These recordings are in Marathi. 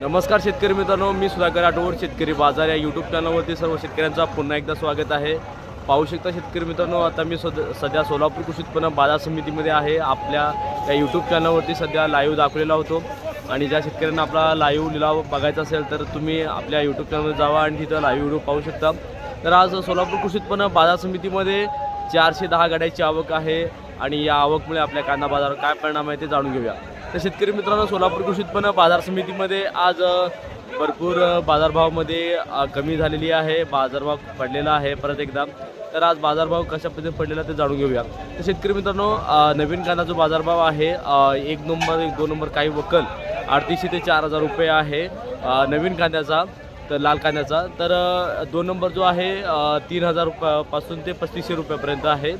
नमस्कार शेतकरी मित्रांनो मी सुधाकर आठवड शेतकरी बाजार या यूट्यूब चॅनलवरती सर्व शेतकऱ्यांचा पुन्हा एकदा स्वागत आहे. पाहू शकता शेतकरी मित्रांनो आता मी सद सध्या सोलापूर कृषी उत्पन्न बाजार समितीमध्ये आहे. आपल्या या यूट्यूब चॅनलवरती सध्या लाईव्ह दाखवलेला होतो. आणि ज्या शेतकऱ्यांना आपला लाईव्ह लिलाव बघायचा असेल तर तुम्ही आपल्या यूट्यूब चॅनलवर जावा आणि तिथं लाईव्ह व्हिडिओ पाहू शकता. तर आज सोलापूर कृषी उत्पन्न बाजार समितीमध्ये चारशे दहा गाड्याची आवक आहे. आणि या आवकमुळे आपल्या कांदा बाजारावर काय परिणाम आहे ते जाणून घेऊया. तर शेतकरी मित्रांनो सोलापूर कृषी उत्पन्न बाजार समितीमध्ये आज भरपूर बाजारभावामध्ये कमी झालेली आहे. बाजारभाव पडलेला आहे परत एकदा. तर आज बाजारभाव कशा पद्धतीने पडलेला ते जाणून घेऊया. तर शेतकरी मित्रांनो नवीन कांदा जो बाजारभाव आहे. एक नंबर एक दोन नंबर काही वकल अडतीसशे ते चार हजार रुपये आहे नवीन कांद्याचा तर लाल कांद्याचा. तर दोन नंबर जो आहे तीन हजार रुपयापासून ते पस्तीसशे रुपयापर्यंत आहे.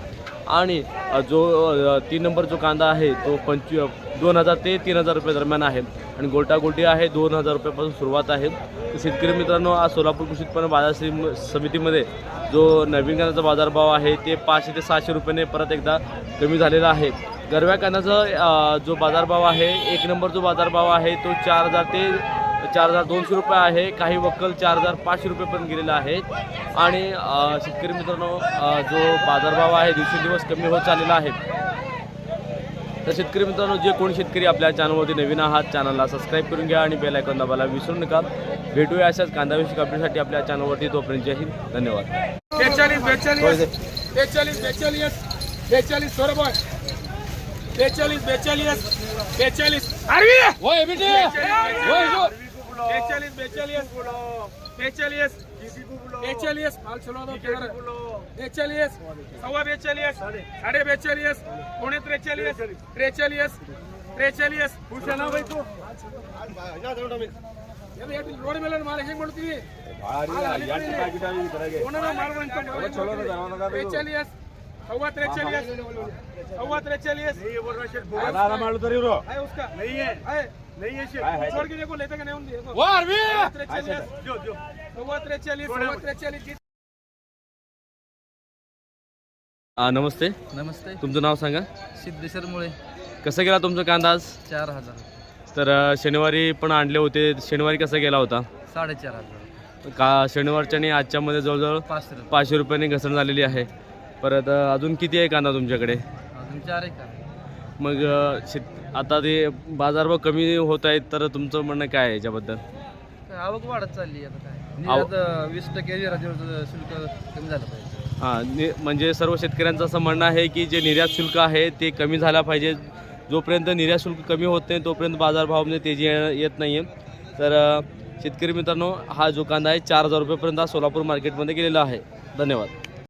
आणि जो तीन नंबर जो कांदा आहे तो पंचवी दोन हजार ते तीन हजार रुपये दरम्यान आहे आणि गोल्टागोल्टी आहे दोन हजार रुपयापासून सुरुवात आहे. तर शेतकरी मित्रांनो आज सोलापूर कृषी उत्पन्न बाजार समितीमध्ये जो नवीन कांद्याचा बाजारभाव आहे ते पाचशे ते सहाशे रुपयाने परत एकदा कमी झालेला आहे. गरव्या कांद्याचा जो बाजारभाव आहे एक नंबर जो बाजारभाव आहे तो चार हजार ते चार हजार दोनशे रुपये आहे. काही वक्कल चार हजार पाचशे रुपयेपर्यंत गेलेला आहे. आणि शेतकरी मित्रांनो जो बाजारभाव आहे दिवसेंदिवस कमी होत चाललेला आहे. तर शेतकरी मित्रांनो जे कोणी शेतकरी आपल्या चॅनलवरती नवीन आहात चॅनलला सबस्क्राईब करून घ्या आणि बेल आयकॉन दाबायला विसरू नका. भेटूया अशाच कांदाविषयक अपडेटसाठी आपल्या चॅनलवरती तोपर्यंत जय हिंद. धन्यवाद. बेचाळीस बेचाळीस बेचाळीस बेचाळीस बेचाळीस सोरबॉय बेचाळीस बेचाळीस बेचाळीस. अरे होय बेटे! बेचाळीस ಸ್ಪೆಷಲಿಸ್ಟ್ ಸ್ಪೆಷಲಿಯಸ್ ಬಿಡು ಸ್ಪೆಷಲಿಯಸ್ ಬೇಚಾಲಿಯಸ್ ಮಾಲ್ ಚಲೋ ಅದಾವ ಕೇಳ್ರ ಬೇಚಾಲಿಯಸ್ ಸವಾ ಬೇಚಾಲಿಯಸ್ ಸಾಡೆ ಬೇಚಾಲಿಯಸ್ ಪುಣೆ ತ್ರೆಚಾಲಿಯಸ್ ತ್ರೆಚಾಲಿಯಸ್ ತ್ರೆಚಾಲಿಯಸ್ ಚೆನ್ನಾಗೋಯ್ತು ರೋಡ್ ಮೇಲೆ ಮಾಲ ಹೆಂಗ್ ಮಾಡ್ತೀವಿ? है उसका. नहीं है है नहीं है छोड़ के देखो लेते नहीं नमस्ते. नमस्ते. तुमचं नाव सांगा. सिद्धेश्वर मुळे. कसं गेला तुमचा कांदा आज? चार हजार. तर शनिवारी पण आणले होते. शनिवारी कसा गेला होता? साडेचार हजार. का शनिवारच्या आणि आजच्यामध्ये जवळजवळ पाचशे रुपयांनी घसरण झालेली आहे. परत अजून किती आहे कांदा तुमच्याकडे? अजून चार आहे. मग अ, शेत आता ते बाजारभाव कमी होत आहेत तर तुमचं म्हणणं काय आहे याच्याबद्दल? काय आवक वाढत चालली आता काय. निर्यात वीस टक्के निर्यातीवरचं शुल्क कमी झालं पाहिजे. हां नि म्हणजे सर्व शेतकऱ्यांचं असं म्हणणं आहे की जे निर्यात शुल्क आहे ते कमी झाला पाहिजे. जोपर्यंत निर्यात शुल्क कमी होत नाही तोपर्यंत बाजारभावामध्ये तेजी ये- येत नाही आहे तर अ, शेतकरी मित्रांनो हा जो कांदा आहे चार हजार रुपयेपर्यंत हा सोलापूर मार्केटमध्ये गेलेला आहे. धन्यवाद.